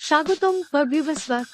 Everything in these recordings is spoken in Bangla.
স্বাগতম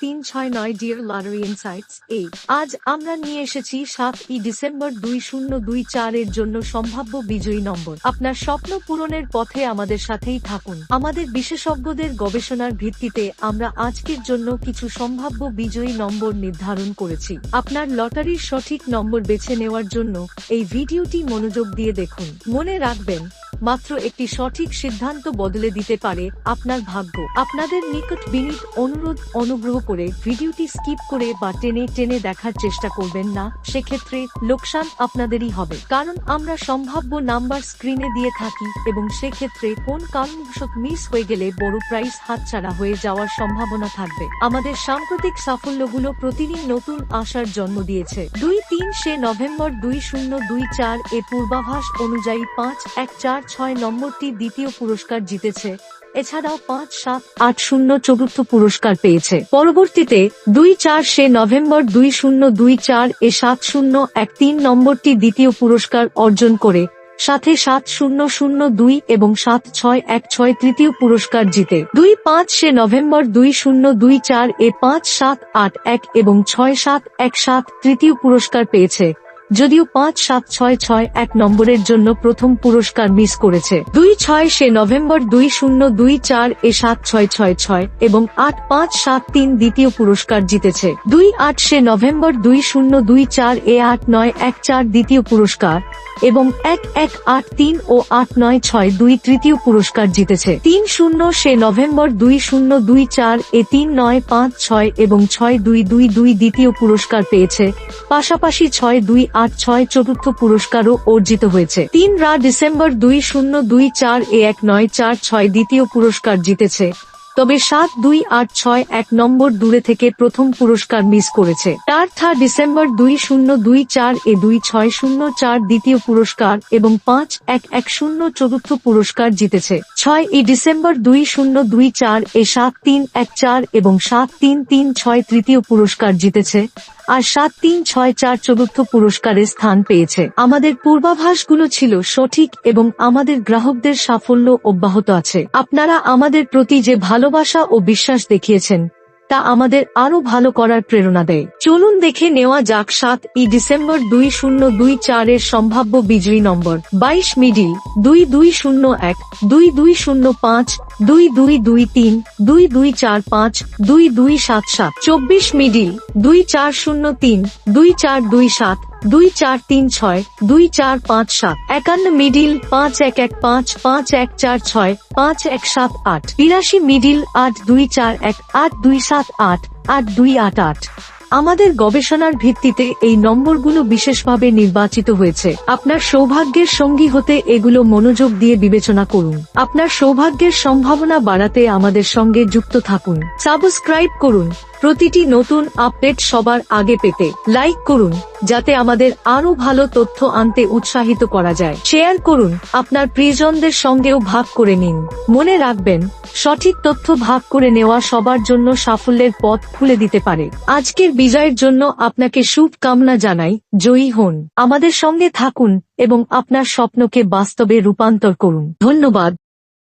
তিন ছয় নয় ডিয়ার লটারি ইনসাইটস এই আজ আমরা নিয়ে এসেছি সাত ই ডিসেম্বর দুই শূন্য দুই চার এর জন্য সম্ভাব্য বিজয়ী নম্বর। আপনার স্বপ্ন পূরণের পথে আমাদের সাথেই থাকুন। আমাদের বিশেষজ্ঞদের গবেষণার ভিত্তিতে আমরা আজকের জন্য কিছু সম্ভাব্য বিজয়ী নম্বর নির্ধারণ করেছি। আপনার লটারির সঠিক নম্বর বেছে নেওয়ার জন্য এই ভিডিওটি মনোযোগ দিয়ে দেখুন। মনে রাখবেন মাত্র একটি সঠিক সিদ্ধান্ত বদলে দিতে পারে আপনার ভাগ্য। আপনাদের নিকট বিনীত অনুরোধ, অনুগ্রহ করে ভিডিওটি স্কিপ করে বা টেনে টেনে দেখার চেষ্টা করবেন না, সেক্ষেত্রে লোকসান আপনাদেরই হবে। কারণ আমরা সম্ভাব্য নাম্বার স্ক্রিনে দিয়ে থাকি এবং সেক্ষেত্রে কোন কারণবশত মিস হয়ে গেলে বড় প্রাইজ হাতছাড়া হয়ে যাওয়ার সম্ভাবনা থাকবে। আমাদের সাম্প্রতিক সাফল্যগুলো প্রতিদিন নতুন আশার জন্ম দিয়েছে। দুই সে নভেম্বর দুই শূন্য দুই চার এ পূর্বাভাস অনুযায়ী পাঁচ, এক চার ছয় নম্বরটি দ্বিতীয় পুরস্কার জিতেছে। এছাড়াও পাঁচ, সাত, আট শূন্য চতুর্থ পুরস্কার পেয়েছে। পরবর্তীতে দুই চার সে নভেম্বর দুই শূন্য দুই চার এ সাত শূন্য এক তিন নম্বরটি দ্বিতীয় পুরস্কার অর্জন করে সাথে সাত শূন্য শূন্য দুই এবং সাত ছয় এক ছয় তৃতীয় পুরস্কার জিতে। দুই পাঁচ সে নভেম্বর দুই শূন্য দুই চার এ পাঁচ সাত আট এক এবং ছয় সাত এক সাত তৃতীয় পুরস্কার পেয়েছে। যদিও পাঁচ সাত ছয় ছয় এক নম্বরের জন্য প্রথম পুরস্কার মিস করেছে। দুই ছয় সে নভেম্বর দুই শূন্য দুই চার এ সাত ছয় ছয় ছয় এবং আট পাঁচ সাত তিন দ্বিতীয় পুরস্কার জিতেছে। দুই আট সে নভেম্বর দুই শূন্য দুই চার এ আট নয় এক চার দ্বিতীয় পুরস্কার এবং এক এক আট তিন ও আট নয় ছয় দুই তৃতীয় পুরস্কার জিতেছে। তিন শূন্য সে নভেম্বর দুই শূন্য দুই চার এ তিন নয় পাঁচ ছয় এবং ছয় দুই দুই দুই দ্বিতীয় পুরস্কার পেয়েছে। পাশাপাশি ছয় দুই আট ছয় চতুর্থ পুরস্কারও অর্জিত হয়েছে। তিন রা ডিসেম্বর দুই শূন্য দুই চার এ এক নয় চার ছয় দ্বিতীয় পুরস্কার জিতেছে। তবে সাত দুই আট ছয় এক নম্বর দূরে থেকে প্রথম পুরস্কার মিস করেছে। তার থা ডিসেম্বর দুই শূন্য দুই চার এ দুই ছয় শূন্য চার দ্বিতীয় পুরস্কার এবং পাঁচ এক এক শূন্য চতুর্থ পুরস্কার জিতেছে। ছয় ই ডিসেম্বর দুই শূন্য দুই চার এ সাত তিন এক চার এবং সাত তিন তিন ছয় তৃতীয় পুরস্কার জিতেছে। আর সাত তিন ছয় চার চতুর্থ পুরস্কারে স্থান পেয়েছে। আমাদের পূর্বাভাসগুলো ছিল সঠিক এবং আমাদের গ্রাহকদের সাফল্য অব্যাহত আছে। আপনারা আমাদের প্রতি যে ভালোবাসা ও বিশ্বাস দেখিয়েছেন, তা আমাদের আরও ভালো করার প্রেরণা দেয়। চলুন দেখে নেওয়া যাক সাত ই ডিসেম্বর দুই শূন্য দুই চারের সম্ভাব্য বিজয়ী নম্বর। বাইশ মিডিল দুই দুই শূন্য এক দুই দুই শূন্য পাঁচ দুই দুই দুই তিন, দুই দুই চার পাঁচ, দুই দুই সাত সাত, চব্বিশ মিডিল, দুই চার শূন্য তিন, দুই চার দুই সাত, দুই চার তিন ছয়, দুই চার পাঁচ সাত, একান্ন মিডিল, পাঁচ এক এক পাঁচ পাঁচ এক চার ছয়, পাঁচ এক সাত আট, বিরাশি মিডিল, আট দুই চার এক, আট দুই সাত আট আট দুই আট আট। আমাদের গবেষণার ভিত্তিতে এই নম্বরগুলো বিশেষভাবে নির্বাচিত হয়েছে। আপনার সৌভাগ্যের সঙ্গী হতে এগুলো মনোযোগ দিয়ে বিবেচনা করুন। আপনার সৌভাগ্যের সম্ভাবনা বাড়াতে আমাদের সঙ্গে যুক্ত থাকুন। সাবস্ক্রাইব করুন। প্রতিটি নতুন আপডেট সবার আগে পেতে লাইক করুন, যাতে আমাদের আরও ভালো তথ্য আনতে উৎসাহিত করা যায়। শেয়ার করুন, আপনার প্রিয়জনদের সঙ্গেও ভাগ করে নিন। মনে রাখবেন, সঠিক তথ্য ভাগ করে নেওয়া সবার জন্য সাফল্যের পথ খুলে দিতে পারে। আজকের বিজয়ের জন্য আপনাকে শুভ কামনা জানাই। জয়ী হন। আমাদের সঙ্গে থাকুন এবং আপনার স্বপ্নকে বাস্তবে রূপান্তর করুন। ধন্যবাদ।